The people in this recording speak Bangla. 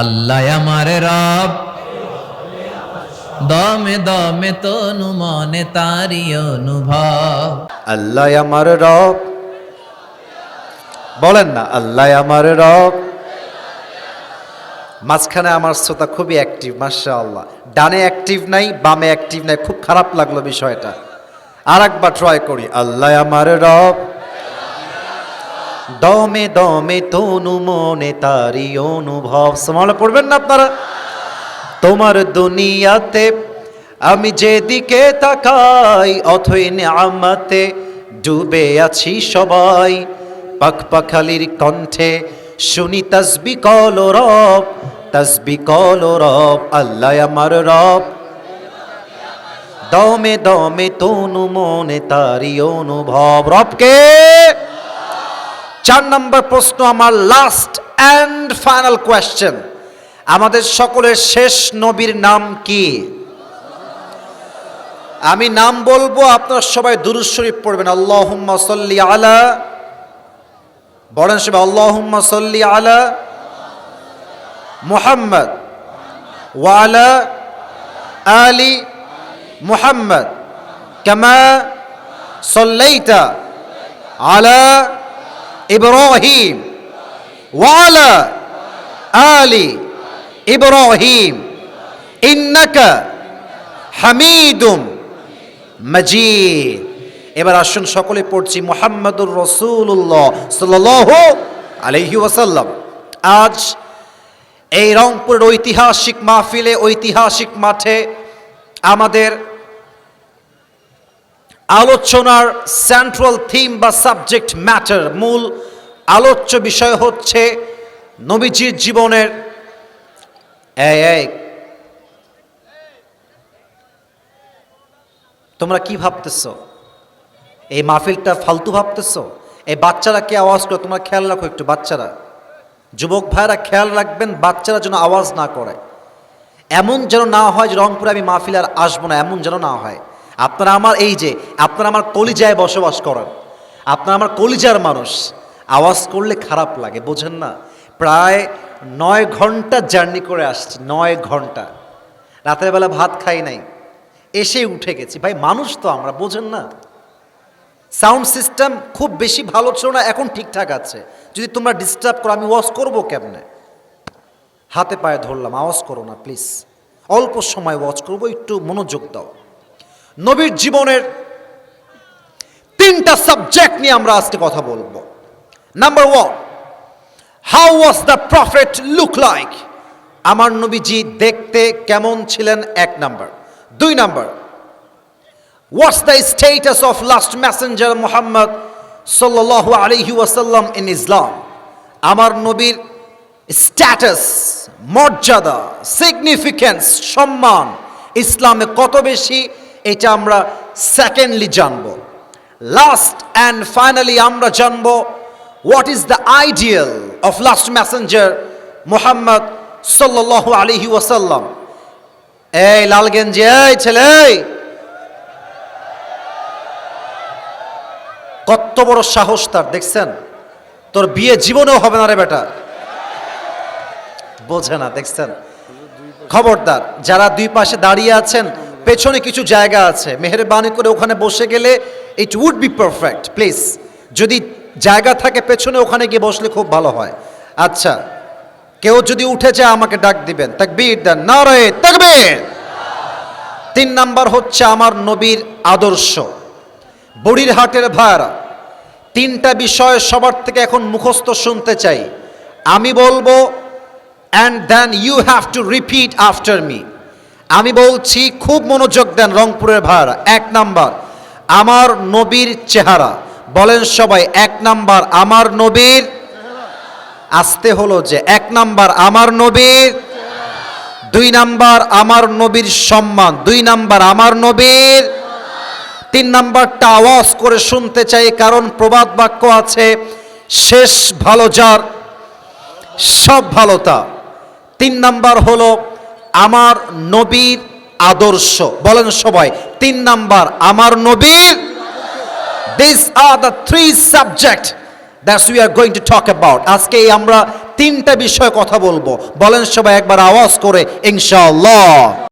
আল্লাহ আমার রব। দমে দমে তনু মনে তারি অনুভব। আল্লাহ আমার রব। বলেন না, আল্লাহ আমার রব। মাঝখানে আমার শ্রোতা খুবই অ্যাক্টিভ মাসা আল্লাহ ডানে অ্যাক্টিভ নাই, বামে অ্যাক্টিভ নাই, খুব খারাপ লাগল বিষয়টা। আর একবার ট্রাই করি, আল্লাহ আমার রব। দমে দমে তনু মনে তারি অনুভব। সমাল পড়বেন না আপনারা? তোমার দুনিয়াতে আমি যেদিকে তাকাই, অথই আমাতে ডুবে আছি সবাই। পাখ পাখালির কণ্ঠে শুনি তসবি কল রব তসবি কল রব, আল্লাহ আমার রব। দমে দমে তনু মনে তারি অনুভব। রবকে চার নম্বর প্রশ্ন, আমার লাস্ট অ্যান্ড ফাইনাল কোয়েশ্চেন আমাদের সকলের শেষ নবীর নাম কি? আমি নাম বলব, আপনারা সবাই দুরুদ শরীফ পড়বেন। আল্লাহুম্মা সাল্লি আলা, বলেন সবাই, আল্লাহুম্মা সাল্লি আলা মুহাম্মদ ওয়ালা আলি মুহাম্মদ, কামা সাল্লাইতা আলা ইব্রাহিম ওয়ালা আলি ইব্রাহিম ইন্নাকা হামিদুম মজিদ এবার আসুন সকলে পড়ছি মোহাম্মদুর রসুল্লাহ সাল্লাহ আলহি ওয়াসাল্লাম। আজ এই রংপুরের ঐতিহাসিক মাহফিলে ঐতিহাসিক মাঠে আমাদের আলোচনার সেন্ট্রাল থিম বা সাবজেক্ট ম্যাটার মূল আলোচ্য বিষয় হচ্ছে নবীজির জীবনের তোমরা কি ভাবতেছ? এই মাহফিলটা ফালতু ভাবতেছ? এই বাচ্চারা কি আওয়াজ করে? তোমরা খেয়াল রাখো একটু, বাচ্চারা। যুবক ভাইরা খেয়াল রাখবেন, বাচ্চারা যেন আওয়াজ না করে। এমন যেন না হয় যে রংপুরে আমি মাহফিল আর আসব না, এমন যেন না হয়। আপনারা আমার এই যে, আপনারা আমার কলিজায় বসবাস করেন, আপনারা আমার কলিজার মানুষ, আওয়াজ করলে খারাপ লাগে, বোঝেন না? প্রায় নয় ঘণ্টা জার্নি করে আসছি, নয় ঘণ্টা। রাতের বেলা ভাত খাই নাই, এসে উঠে গেছি। ভাই, মানুষ তো আমরা, বোঝেন না? সাউন্ড সিস্টেম খুব বেশি ভালো ছিল না, এখন ঠিকঠাক আছে। যদি তোমরা ডিস্টার্ব করো, আমি ওয়াশ করব কেমনে? হাতে পায়ে ধরলাম, আওয়াজ করো না প্লিজ অল্প সময় ওয়াচ করব, একটু মনোযোগ দাও। নবীর জীবনের তিনটা সাবজেক্ট নিয়ে আমরা আজকে কথা বলব। Number one how was the prophet look like আমার নবীজি দেখতে কেমন ছিলেন? এক নাম্বার দুই number what's the status of last messenger Mohammad সাল্লাহ আলহি ওয়াসাল্লাম ইন ইসলাম আমার নবীর স্ট্যাটাস মর্যাদা সিগনিফিক্যান্স সম্মান, ইসলামে কত বেশি এটা আমরা সেকেন্ডলি জানব। লাস্ট অ্যান্ড ফাইনালি আমরা জানব what is the ideal of last messenger Mohammad সাল্লাহ আলহি ওয়াসাল্লাম এই লালগেঞ্জি এই ছেলে কত বড় সাহস তার, দেখছেন? তোর বিয়ে জীবনেও হবে না রে বেটা। বোঝে না, দেখছেন? খবরদার, যারা দুই পাশে দাঁড়িয়ে আছেন পেছনে কিছু জায়গা আছে। মেহরবানি করে ওখানে বসে গেলে it would be perfect please যদি জায়গা থাকে পেছনে, ওখানে গিয়ে বসলে খুব ভালো হয়। আচ্ছা কেউ যদি উঠে যায়, আমাকে ডাক দিবেন। তাকবীর দেন। না রে তাকবীর। তিন নাম্বার হচ্ছে আমার নবীর আদর্শ। বড়ির হাটের ভাড়া তিনটা বিষয় সবার থেকে এখন মুখস্থ শুনতে চাই। আমি বলব and then you have to repeat after me আমি বলছি, খুব মনোযোগ দেন রংপুরের ভাড়া এক নাম্বার, আমার নবীর চেহারা। বলেন সবাই, এক নাম্বার, আমার নবীর আসতে হলো যে, এক নাম্বার, আমার নবীর, দুই নাম্বার, আমার নবীর সম্মান, দুই নাম্বার, আমার নবীর, তিন নাম্বারটা আওয়াজ করে শুনতে চাই, কারণ প্রবাদ বাক্য আছে, শেষ ভালো যার, সব ভালোতা তিন নাম্বার হলো আমার নবীর আদর্শ। বলেন সবাই, তিন নাম্বার, আমার নবীর? This are the three subject that's we are going to talk about আজকে আমরা তিনটা বিষয়ে কথা বলব। বলেন সবাই, একবার আওয়াজ করে, ইনশাআল্লাহ।